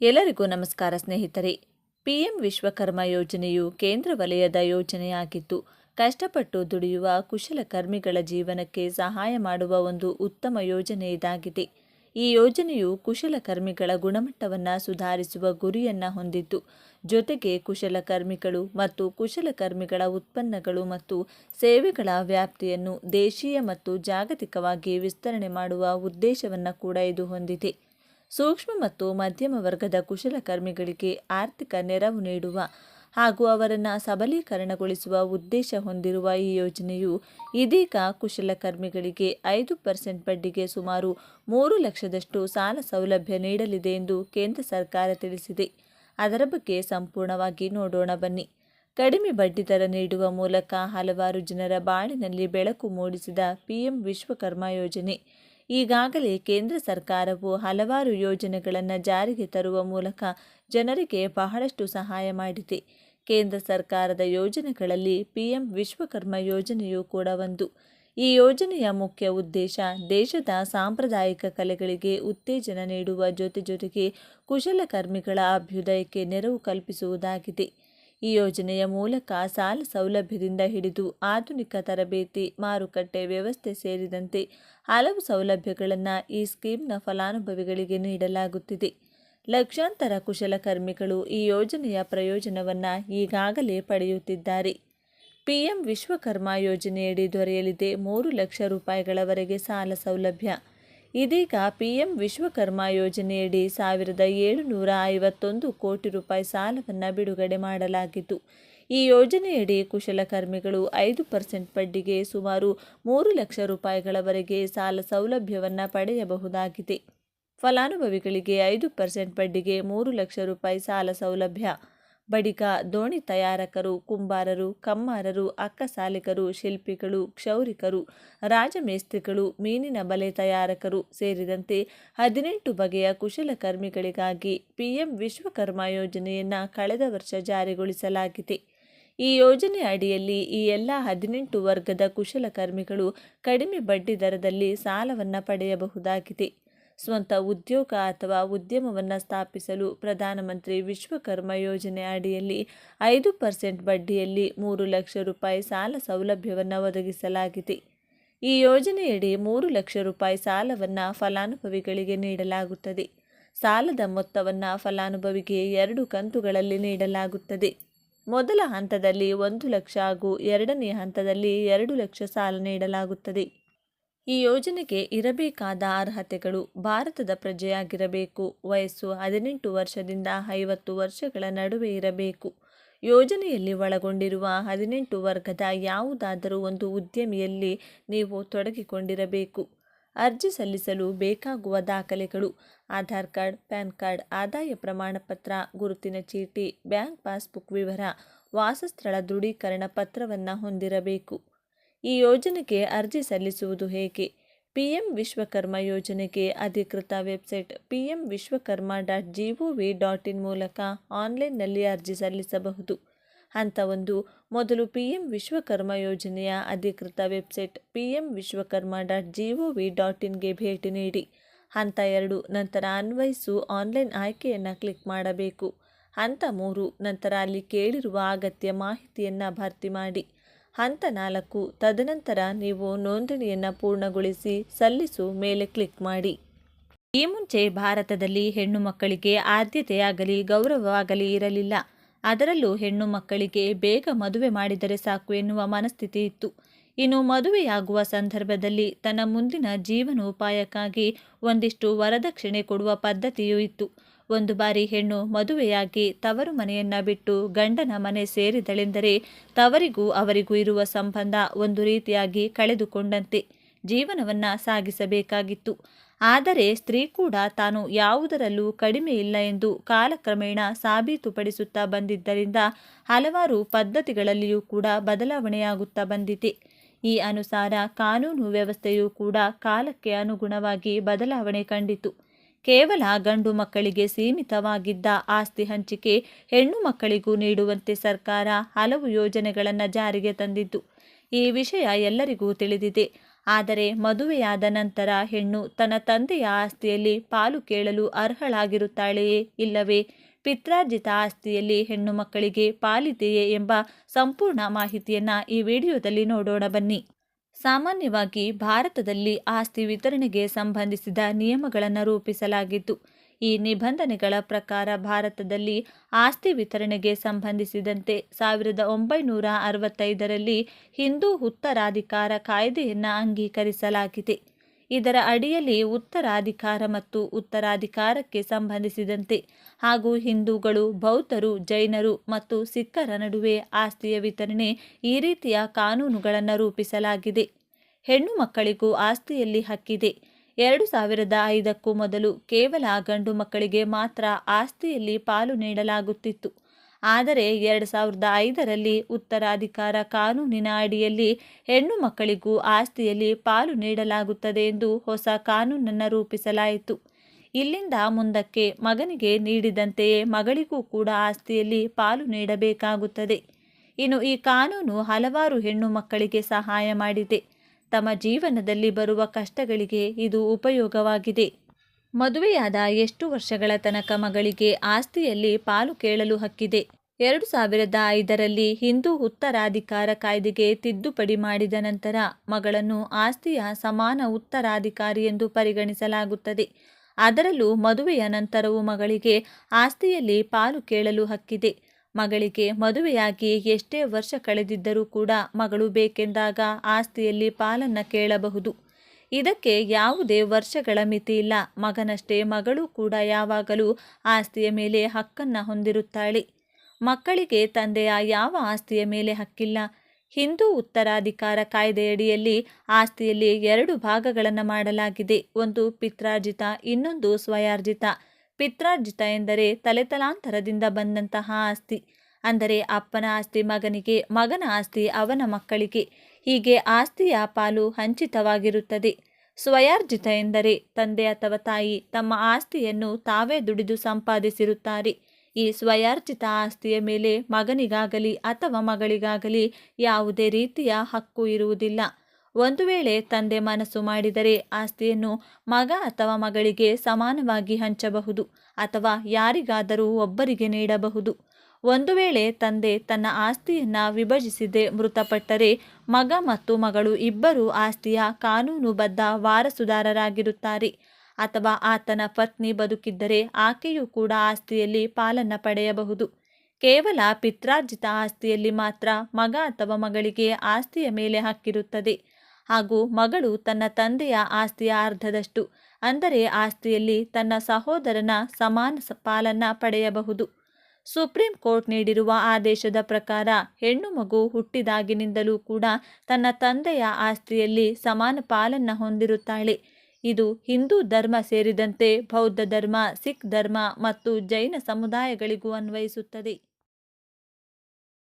ಎಲ್ಲರಿಗೂ ನಮಸ್ಕಾರ ಸ್ನೇಹಿತರೆ. ಪಿಎಂ ವಿಶ್ವಕರ್ಮ ಯೋಜನೆಯು ಕೇಂದ್ರ ವಲಯದ ಯೋಜನೆಯಾಗಿದ್ದು, ಕಷ್ಟಪಟ್ಟು ದುಡಿಯುವ ಕುಶಲಕರ್ಮಿಗಳ ಜೀವನಕ್ಕೆ ಸಹಾಯ ಮಾಡುವ ಒಂದು ಉತ್ತಮ ಯೋಜನೆ ಇದಾಗಿದೆ. ಈ ಯೋಜನೆಯು ಕುಶಲಕರ್ಮಿಗಳ ಗುಣಮಟ್ಟವನ್ನು ಸುಧಾರಿಸುವ ಗುರಿಯನ್ನು ಹೊಂದಿದ್ದು, ಜೊತೆಗೆ ಕುಶಲಕರ್ಮಿಗಳು ಮತ್ತು ಕುಶಲಕರ್ಮಿಗಳ ಉತ್ಪನ್ನಗಳು ಮತ್ತು ಸೇವೆಗಳ ವ್ಯಾಪ್ತಿಯನ್ನು ದೇಶೀಯ ಮತ್ತು ಜಾಗತಿಕವಾಗಿ ವಿಸ್ತರಣೆ ಮಾಡುವ ಉದ್ದೇಶವನ್ನು ಕೂಡ ಇದು ಹೊಂದಿದೆ. ಸೂಕ್ಷ್ಮ ಮತ್ತು ಮಧ್ಯಮ ವರ್ಗದ ಕುಶಲಕರ್ಮಿಗಳಿಗೆ ಆರ್ಥಿಕ ನೆರವು ನೀಡುವ ಹಾಗೂ ಅವರನ್ನು ಸಬಲೀಕರಣಗೊಳಿಸುವ ಉದ್ದೇಶ ಹೊಂದಿರುವ ಈ ಯೋಜನೆಯು ಇದೀಗ ಕುಶಲಕರ್ಮಿಗಳಿಗೆ ಐದು ಪರ್ಸೆಂಟ್ ಬಡ್ಡಿಗೆ ಸುಮಾರು ಮೂರು ಲಕ್ಷದಷ್ಟು ಸಾಲ ಸೌಲಭ್ಯ ನೀಡಲಿದೆ ಎಂದು ಕೇಂದ್ರ ಸರ್ಕಾರ ತಿಳಿಸಿದೆ. ಅದರ ಬಗ್ಗೆ ಸಂಪೂರ್ಣವಾಗಿ ನೋಡೋಣ ಬನ್ನಿ. ಕಡಿಮೆ ಬಡ್ಡಿದರ ನೀಡುವ ಮೂಲಕ ಹಲವಾರು ಜನರ ಬಾಳಿನಲ್ಲಿ ಬೆಳಕು ಮೂಡಿಸಿದ ಪಿಎಂ ವಿಶ್ವಕರ್ಮ ಯೋಜನೆ. ಈಗಾಗಲೇ ಕೇಂದ್ರ ಸರ್ಕಾರವು ಹಲವಾರು ಯೋಜನೆಗಳನ್ನು ಜಾರಿಗೆ ತರುವ ಮೂಲಕ ಜನರಿಗೆ ಬಹಳಷ್ಟು ಸಹಾಯ ಮಾಡಿದೆ. ಕೇಂದ್ರ ಸರ್ಕಾರದ ಯೋಜನೆಗಳಲ್ಲಿ ಪಿಎಂ ವಿಶ್ವಕರ್ಮ ಯೋಜನೆಯೂ ಕೂಡ ಒಂದು. ಈ ಯೋಜನೆಯ ಮುಖ್ಯ ಉದ್ದೇಶ ದೇಶದ ಸಾಂಪ್ರದಾಯಿಕ ಕಲೆಗಳಿಗೆ ಉತ್ತೇಜನ ನೀಡುವ ಜೊತೆ ಜೊತೆಗೆ ಕುಶಲಕರ್ಮಿಗಳ ಅಭ್ಯುದಯಕ್ಕೆ ನೆರವು ಕಲ್ಪಿಸುವುದಾಗಿದೆ. ಈ ಯೋಜನೆಯ ಮೂಲಕ ಸಾಲ ಸೌಲಭ್ಯದಿಂದ ಹಿಡಿದು ಆಧುನಿಕ ತರಬೇತಿ, ಮಾರುಕಟ್ಟೆ ವ್ಯವಸ್ಥೆ ಸೇರಿದಂತೆ ಹಲವು ಸೌಲಭ್ಯಗಳನ್ನು ಈ ಸ್ಕೀಮ್ನ ಫಲಾನುಭವಿಗಳಿಗೆ ನೀಡಲಾಗುತ್ತಿದೆ. ಲಕ್ಷಾಂತರ ಕುಶಲಕರ್ಮಿಗಳು ಈ ಯೋಜನೆಯ ಪ್ರಯೋಜನವನ್ನು ಈಗಾಗಲೇ ಪಡೆಯುತ್ತಿದ್ದಾರೆ. ಪಿಎಂ ವಿಶ್ವಕರ್ಮ ಯೋಜನೆಯಡಿ ದೊರೆಯಲಿದೆ ಮೂರು ಲಕ್ಷ ರೂಪಾಯಿಗಳವರೆಗೆ ಸಾಲ ಸೌಲಭ್ಯ. ಇದೀಗ ಪಿಎಂ ವಿಶ್ವಕರ್ಮ ಯೋಜನೆಯಡಿ ಸಾವಿರದ ಏಳುನೂರ ಐವತ್ತೊಂದು ಕೋಟಿ ರೂಪಾಯಿ ಸಾಲವನ್ನು ಬಿಡುಗಡೆ ಮಾಡಲಾಗಿತ್ತು ಈ ಯೋಜನೆಯಡಿ ಕುಶಲಕರ್ಮಿಗಳು ಐದು ಪರ್ಸೆಂಟ್ ಬಡ್ಡಿಗೆ ಸುಮಾರು ಮೂರು ಲಕ್ಷ ರೂಪಾಯಿಗಳವರೆಗೆ ಸಾಲ ಸೌಲಭ್ಯವನ್ನು ಪಡೆಯಬಹುದಾಗಿದೆ. ಫಲಾನುಭವಿಗಳಿಗೆ ಐದು ಪರ್ಸೆಂಟ್ ಬಡ್ಡಿಗೆ ಮೂರು ಲಕ್ಷ ರೂಪಾಯಿ ಸಾಲ ಸೌಲಭ್ಯ ಬಳಿಕ ದೋಣಿ ತಯಾರಕರು, ಕುಂಬಾರರು, ಕಮ್ಮಾರರು ಅಕ್ಕಸಾಲಿಕರು ಶಿಲ್ಪಿಗಳು, ಕ್ಷೌರಿಕರು, ರಾಜಮೇಸ್ತ್ರಿಗಳು, ಮೀನಿನ ಬಲೆ ತಯಾರಕರು ಸೇರಿದಂತೆ ಹದಿನೆಂಟು ಬಗೆಯ ಕುಶಲಕರ್ಮಿಗಳಿಗಾಗಿ ಪಿಎಂ ವಿಶ್ವಕರ್ಮ ಯೋಜನೆಯನ್ನು ಕಳೆದ ವರ್ಷ ಜಾರಿಗೊಳಿಸಲಾಗಿದೆ. ಈ ಯೋಜನೆ ಅಡಿಯಲ್ಲಿ ಈ ಎಲ್ಲ ಹದಿನೆಂಟು ವರ್ಗದ ಕುಶಲಕರ್ಮಿಗಳು ಕಡಿಮೆ ಬಡ್ಡಿ ದರದಲ್ಲಿ ಸಾಲವನ್ನು ಪಡೆಯಬಹುದಾಗಿದೆ. ಸ್ವಂತ ಉದ್ಯೋಗ ಅಥವಾ ಉದ್ಯಮವನ್ನು ಸ್ಥಾಪಿಸಲು ಪ್ರಧಾನಮಂತ್ರಿ ವಿಶ್ವಕರ್ಮ ಯೋಜನೆ ಅಡಿಯಲ್ಲಿ ಐದು ಪರ್ಸೆಂಟ್ ಬಡ್ಡಿಯಲ್ಲಿ ಮೂರು ಲಕ್ಷ ರೂಪಾಯಿ ಸಾಲ ಸೌಲಭ್ಯವನ್ನು ಒದಗಿಸಲಾಗಿದೆ. ಈ ಯೋಜನೆಯಡಿ ಮೂರು ಲಕ್ಷ ರೂಪಾಯಿ ಸಾಲವನ್ನು ಫಲಾನುಭವಿಗಳಿಗೆ ನೀಡಲಾಗುತ್ತದೆ. ಸಾಲದ ಮೊತ್ತವನ್ನು ಫಲಾನುಭವಿಗೆ ಎರಡು ಕಂತುಗಳಲ್ಲಿ ನೀಡಲಾಗುತ್ತದೆ. ಮೊದಲ ಹಂತದಲ್ಲಿ ಒಂದು ಲಕ್ಷ ಹಾಗೂ ಎರಡನೇ ಹಂತದಲ್ಲಿ ಎರಡು ಲಕ್ಷ ಸಾಲ ನೀಡಲಾಗುತ್ತದೆ. ಈ ಯೋಜನೆಗೆ ಇರಬೇಕಾದ ಅರ್ಹತೆಗಳು ಭಾರತದ ಪ್ರಜೆಯಾಗಿರಬೇಕು. ವಯಸ್ಸು ಹದಿನೆಂಟು ವರ್ಷದಿಂದ ಐವತ್ತು ವರ್ಷಗಳ ನಡುವೆ ಇರಬೇಕು. ಯೋಜನೆಯಲ್ಲಿ ಒಳಗೊಂಡಿರುವ ಹದಿನೆಂಟು ವರ್ಗದ ಯಾವುದಾದರೂ ಒಂದು ಉದ್ಯಮಿಯಲ್ಲಿ ನೀವು ತೊಡಗಿಕೊಂಡಿರಬೇಕು. ಅರ್ಜಿ ಸಲ್ಲಿಸಲು ಬೇಕಾಗುವ ದಾಖಲೆಗಳು ಆಧಾರ್ ಕಾರ್ಡ್, ಪ್ಯಾನ್ ಕಾರ್ಡ್, ಆದಾಯ ಪ್ರಮಾಣಪತ್ರ, ಗುರುತಿನ ಚೀಟಿ, ಬ್ಯಾಂಕ್ ಪಾಸ್ಬುಕ್ ವಿವರ, ವಾಸಸ್ಥಳ ದೃಢೀಕರಣ ಪತ್ರವನ್ನು ಹೊಂದಿರಬೇಕು. ಈ ಯೋಜನೆಗೆ ಅರ್ಜಿ ಸಲ್ಲಿಸುವುದು ಹೇಗೆ? ಪಿಎಂ ವಿಶ್ವಕರ್ಮ ಯೋಜನೆಗೆ ಅಧಿಕೃತ website PM Vishwakarma dot G O V dot in ಮೂಲಕ ಆನ್ಲೈನ್ನಲ್ಲಿ ಅರ್ಜಿ ಸಲ್ಲಿಸಬಹುದು. ಹಂತ ಒಂದು ಮೊದಲು ಪಿಎಂ ವಿಶ್ವಕರ್ಮ ಯೋಜನೆಯ ಅಧಿಕೃತ website PM Vishwakarma dot G O V dot ಇನ್ಗೆ ಭೇಟಿ ನೀಡಿ. ಹಂತ ಎರಡು, ನಂತರ ಅನ್ವಯಿಸು ಆನ್ಲೈನ್ ಆಯ್ಕೆಯನ್ನು ಕ್ಲಿಕ್ ಮಾಡಬೇಕು. ಹಂತ ಮೂರು, ನಂತರ ಅಲ್ಲಿ ಕೇಳಿರುವ ಅಗತ್ಯ ಮಾಹಿತಿಯನ್ನು ಭರ್ತಿ ಮಾಡಿ. ಹಂತ ನಾಲ್ಕು. ತದನಂತರ ನೀವು ನೋಂದಣಿಯನ್ನು ಪೂರ್ಣಗೊಳಿಸಿ ಸಲ್ಲಿಸು ಮೇಲೆ ಕ್ಲಿಕ್ ಮಾಡಿ. ಈ ಮುಂಚೆ ಭಾರತದಲ್ಲಿ ಹೆಣ್ಣು ಮಕ್ಕಳಿಗೆ ಆದ್ಯತೆಯಾಗಲಿ ಗೌರವವಾಗಲಿ ಇರಲಿಲ್ಲ. ಅದರಲ್ಲೂ ಹೆಣ್ಣು ಮಕ್ಕಳಿಗೆ ಬೇಗ ಮದುವೆ ಮಾಡಿದರೆ ಸಾಕು ಎನ್ನುವ ಮನಸ್ಥಿತಿ ಇತ್ತು. ಇನ್ನು ಮದುವೆಯಾಗುವ ಸಂದರ್ಭದಲ್ಲಿ ತನ್ನ ಮುಂದಿನ ಜೀವನೋಪಾಯಕ್ಕಾಗಿ ಒಂದಿಷ್ಟು ವರದಕ್ಷಿಣೆ ಕೊಡುವ ಪದ್ಧತಿಯೂ ಇತ್ತು. ಒಂದು ಬಾರಿ ಹೆಣ್ಣು ಮದುವೆಯಾಗಿ ತವರು ಮನೆಯನ್ನ ಬಿಟ್ಟು ಗಂಡನ ಮನೆ ಸೇರಿದಳೆಂದರೆ ತವರಿಗೂ ಅವರಿಗೂ ಇರುವ ಸಂಬಂಧ ಒಂದು ರೀತಿಯಾಗಿ ಕಳೆದುಕೊಂಡಂತೆ ಜೀವನವನ್ನ ಸಾಗಿಸಬೇಕಾಗಿತ್ತು. ಆದರೆ ಸ್ತ್ರೀ ಕೂಡ ತಾನು ಯಾವುದರಲ್ಲೂ ಕಡಿಮೆ ಇಲ್ಲ ಎಂದು ಕಾಲಕ್ರಮೇಣ ಸಾಬೀತುಪಡಿಸುತ್ತಾ ಬಂದಿದ್ದರಿಂದ ಹಲವಾರು ಪದ್ಧತಿಗಳಲ್ಲಿಯೂ ಕೂಡ ಬದಲಾವಣೆಯಾಗುತ್ತಾ ಬಂದಿದೆ. ಈ ಅನುಸಾರ ಕಾನೂನು ವ್ಯವಸ್ಥೆಯೂ ಕೂಡ ಕಾಲಕ್ಕೆ ಅನುಗುಣವಾಗಿ ಬದಲಾವಣೆ ಕಂಡಿತು. ಕೇವಲ ಗಂಡು ಮಕ್ಕಳಿಗೆ ಸೀಮಿತವಾಗಿದ್ದ ಆಸ್ತಿ ಹಂಚಿಕೆ ಹೆಣ್ಣು ಮಕ್ಕಳಿಗೂ ನೀಡುವಂತೆ ಸರ್ಕಾರ ಹಲವು ಯೋಜನೆಗಳನ್ನು ಜಾರಿಗೆ ತಂದಿದ್ದು. ಈ ವಿಷಯ ಎಲ್ಲರಿಗೂ ತಿಳಿದಿದೆ. ಆದರೆ ಮದುವೆಯಾದ ನಂತರ ಹೆಣ್ಣು ತನ್ನ ತಂದೆಯ ಆಸ್ತಿಯಲ್ಲಿ ಪಾಲು ಕೇಳಲು ಅರ್ಹಳಾಗಿರುತ್ತಾಳೆಯೇ ಇಲ್ಲವೇ? ಪಿತ್ರಾರ್ಜಿತ ಆಸ್ತಿಯಲ್ಲಿ ಹೆಣ್ಣು ಮಕ್ಕಳಿಗೆ ಪಾಲಿದೆಯೇ ಎಂಬ ಸಂಪೂರ್ಣ ಮಾಹಿತಿಯನ್ನು ಈ ವಿಡಿಯೋದಲ್ಲಿ ನೋಡೋಣ ಬನ್ನಿ. ಸಾಮಾನ್ಯವಾಗಿ ಭಾರತದಲ್ಲಿ ಆಸ್ತಿ ವಿತರಣೆಗೆ ಸಂಬಂಧಿಸಿದ ನಿಯಮಗಳನ್ನು ರೂಪಿಸಲಾಗಿತ್ತು ಈ ನಿಬಂಧನೆಗಳ ಪ್ರಕಾರ ಭಾರತದಲ್ಲಿ ಆಸ್ತಿ ವಿತರಣೆಗೆ ಸಂಬಂಧಿಸಿದಂತೆ ಸಾವಿರದ ಒಂಬೈನೂರ ಅರವತ್ತೈದರಲ್ಲಿ ಹಿಂದೂ ಉತ್ತರಾಧಿಕಾರ ಕಾಯ್ದೆಯನ್ನು ಅಂಗೀಕರಿಸಲಾಗಿದೆ. ಇದರ ಅಡಿಯಲ್ಲಿ ಉತ್ತರಾಧಿಕಾರ ಮತ್ತು ಉತ್ತರಾಧಿಕಾರಕ್ಕೆ ಸಂಬಂಧಿಸಿದಂತೆ ಹಾಗೂ ಹಿಂದೂಗಳು, ಬೌದ್ಧರು, ಜೈನರು ಮತ್ತು ಸಿಖ್ಖರ ನಡುವೆ ಆಸ್ತಿಯ ವಿತರಣೆ ಈ ರೀತಿಯ ಕಾನೂನುಗಳನ್ನು ರೂಪಿಸಲಾಗಿದೆ. ಹೆಣ್ಣು ಮಕ್ಕಳಿಗೂ ಆಸ್ತಿಯಲ್ಲಿ ಹಕ್ಕಿದೆ. ಎರಡು ಸಾವಿರದ ಐದಕ್ಕೂ ಮೊದಲು ಕೇವಲ ಗಂಡು ಮಕ್ಕಳಿಗೆ ಮಾತ್ರ ಆಸ್ತಿಯಲ್ಲಿ ಪಾಲು ನೀಡಲಾಗುತ್ತಿತ್ತು. ಆದರೆ ಎರಡು ಸಾವಿರದ ಐದರಲ್ಲಿ ಉತ್ತರಾಧಿಕಾರ ಕಾನೂನಿನ ಅಡಿಯಲ್ಲಿ ಹೆಣ್ಣು ಮಕ್ಕಳಿಗೂ ಆಸ್ತಿಯಲ್ಲಿ ಪಾಲು ನೀಡಲಾಗುತ್ತದೆ ಎಂದು ಹೊಸ ಕಾನೂನನ್ನು ರೂಪಿಸಲಾಯಿತು. ಇಲ್ಲಿಂದ ಮುಂದಕ್ಕೆ ಮಗನಿಗೆ ನೀಡಿದಂತೆಯೇ ಮಗಳಿಗೂ ಕೂಡ ಆಸ್ತಿಯಲ್ಲಿ ಪಾಲು ನೀಡಬೇಕಾಗುತ್ತದೆ. ಇನ್ನು ಈ ಕಾನೂನು ಹಲವಾರು ಹೆಣ್ಣು ಮಕ್ಕಳಿಗೆ ಸಹಾಯ ಮಾಡಿದೆ. ತಮ್ಮ ಜೀವನದಲ್ಲಿ ಬರುವ ಕಷ್ಟಗಳಿಗೆ ಇದು ಉಪಯೋಗವಾಗಿದೆ. ಮದುವೆಯಾದ ಎಷ್ಟು ವರ್ಷಗಳ ತನಕ ಮಗಳಿಗೆ ಆಸ್ತಿಯಲ್ಲಿ ಪಾಲು ಕೇಳಲು ಹಕ್ಕಿದೆ. ಎರಡು ಸಾವಿರದ ಐದರಲ್ಲಿ ಹಿಂದೂ ಉತ್ತರಾಧಿಕಾರ ಕಾಯ್ದೆಗೆ ತಿದ್ದುಪಡಿ ಮಾಡಿದ ನಂತರ ಮಗಳನ್ನು ಆಸ್ತಿಯ ಸಮಾನ ಉತ್ತರಾಧಿಕಾರಿ ಎಂದು ಪರಿಗಣಿಸಲಾಗುತ್ತದೆ. ಅದರಲ್ಲೂ ಮದುವೆಯ ನಂತರವೂ ಮಗಳಿಗೆ ಆಸ್ತಿಯಲ್ಲಿ ಪಾಲು ಕೇಳಲು ಹಕ್ಕಿದೆ. ಮಗಳಿಗೆ ಮದುವೆಯಾಗಿ ಎಷ್ಟೇ ವರ್ಷ ಕಳೆದಿದ್ದರೂ ಕೂಡ ಮಗಳು ಬೇಕೆಂದಾಗ ಆಸ್ತಿಯಲ್ಲಿ ಪಾಲನ್ನು ಕೇಳಬಹುದು. ಇದಕ್ಕೆ ಯಾವುದೇ ವರ್ಷಗಳ ಮಿತಿ ಇಲ್ಲ. ಮಗನಷ್ಟೇ ಮಗಳು ಕೂಡ ಯಾವಾಗಲೂ ಆಸ್ತಿಯ ಮೇಲೆ ಹಕ್ಕನ್ನು ಹೊಂದಿರುತ್ತಾಳೆ. ಮಕ್ಕಳಿಗೆ ತಂದೆಯ ಯಾವ ಆಸ್ತಿಯ ಮೇಲೆ ಹಕ್ಕಿಲ್ಲ. ಹಿಂದೂ ಉತ್ತರಾಧಿಕಾರ ಕಾಯ್ದೆಯಡಿಯಲ್ಲಿ ಆಸ್ತಿಯಲ್ಲಿ ಎರಡು ಭಾಗಗಳನ್ನು ಮಾಡಲಾಗಿದೆ. ಒಂದು ಪಿತ್ರಾರ್ಜಿತ, ಇನ್ನೊಂದು ಸ್ವಯಾರ್ಜಿತ. ಪಿತ್ರಾರ್ಜಿತ ಎಂದರೆ ತಲೆತಲಾಂತರದಿಂದ ಬಂದಂತಹ ಆಸ್ತಿ. ಅಂದರೆ ಅಪ್ಪನ ಆಸ್ತಿ ಮಗನಿಗೆ, ಮಗನ ಆಸ್ತಿ ಅವನ ಮಕ್ಕಳಿಗೆ. ಹೀಗೆ ಆಸ್ತಿಯ ಪಾಲು ಹಂಚಿತವಾಗಿರುತ್ತದೆ. ಸ್ವಯಾರ್ಜಿತ ಎಂದರೆ ತಂದೆ ಅಥವಾ ತಾಯಿ ತಮ್ಮ ಆಸ್ತಿಯನ್ನು ತಾವೇ ದುಡಿದು ಸಂಪಾದಿಸಿರುತ್ತಾರೆ. ಈ ಸ್ವಯಾರ್ಜಿತ ಆಸ್ತಿಯ ಮೇಲೆ ಮಗನಿಗಾಗಲಿ ಅಥವಾ ಮಗಳಿಗಾಗಲಿ ಯಾವುದೇ ರೀತಿಯ ಹಕ್ಕು ಇರುವುದಿಲ್ಲ. ಒಂದು ವೇಳೆ ತಂದೆ ಮನಸ್ಸು ಮಾಡಿದರೆ ಆಸ್ತಿಯನ್ನು ಮಗ ಅಥವಾ ಮಗಳಿಗೆ ಸಮಾನವಾಗಿ ಹಂಚಬಹುದು ಅಥವಾ ಯಾರಿಗಾದರೂ ಒಬ್ಬರಿಗೆ ನೀಡಬಹುದು. ಒಂದು ವೇಳೆ ತಂದೆ ತನ್ನ ಆಸ್ತಿಯನ್ನು ವಿಭಜಿಸಿದೆ ಮೃತಪಟ್ಟರೆ ಮಗ ಮತ್ತು ಮಗಳು ಇಬ್ಬರೂ ಆಸ್ತಿಯ ಕಾನೂನುಬದ್ಧ ವಾರಸುದಾರರಾಗಿರುತ್ತಾರೆ. ಅಥವಾ ಆತನ ಪತ್ನಿ ಬದುಕಿದ್ದರೆ ಆಕೆಯೂ ಕೂಡ ಆಸ್ತಿಯಲ್ಲಿ ಪಾಲನ್ನು ಪಡೆಯಬಹುದು. ಕೇವಲ ಪಿತ್ರಾರ್ಜಿತ ಆಸ್ತಿಯಲ್ಲಿ ಮಾತ್ರ ಮಗ ಅಥವಾ ಮಗಳಿಗೆ ಆಸ್ತಿಯ ಮೇಲೆ ಹಕ್ಕಿರುತ್ತದೆ. ಹಾಗೂ ಮಗಳು ತನ್ನ ತಂದೆಯ ಆಸ್ತಿಯ ಅರ್ಧದಷ್ಟು, ಅಂದರೆ ಆಸ್ತಿಯಲ್ಲಿ ತನ್ನ ಸಹೋದರನ ಸಮಾನ ಪಾಲನ್ನು ಪಡೆಯಬಹುದು. ಸುಪ್ರೀಂ ಕೋರ್ಟ್ ನೀಡಿರುವ ಆದೇಶದ ಪ್ರಕಾರ ಹೆಣ್ಣು ಮಗು ಹುಟ್ಟಿದಾಗಿನಿಂದಲೂ ಕೂಡ ತನ್ನ ತಂದೆಯ ಆಸ್ತಿಯಲ್ಲಿ ಸಮಾನ ಪಾಲನ್ನು ಹೊಂದಿರುತ್ತಾಳೆ. ಇದು ಹಿಂದೂ ಧರ್ಮ ಸೇರಿದಂತೆ ಬೌದ್ಧ ಧರ್ಮ, ಸಿಖ್ ಧರ್ಮ ಮತ್ತು ಜೈನ ಸಮುದಾಯಗಳಿಗೂ ಅನ್ವಯಿಸುತ್ತದೆ.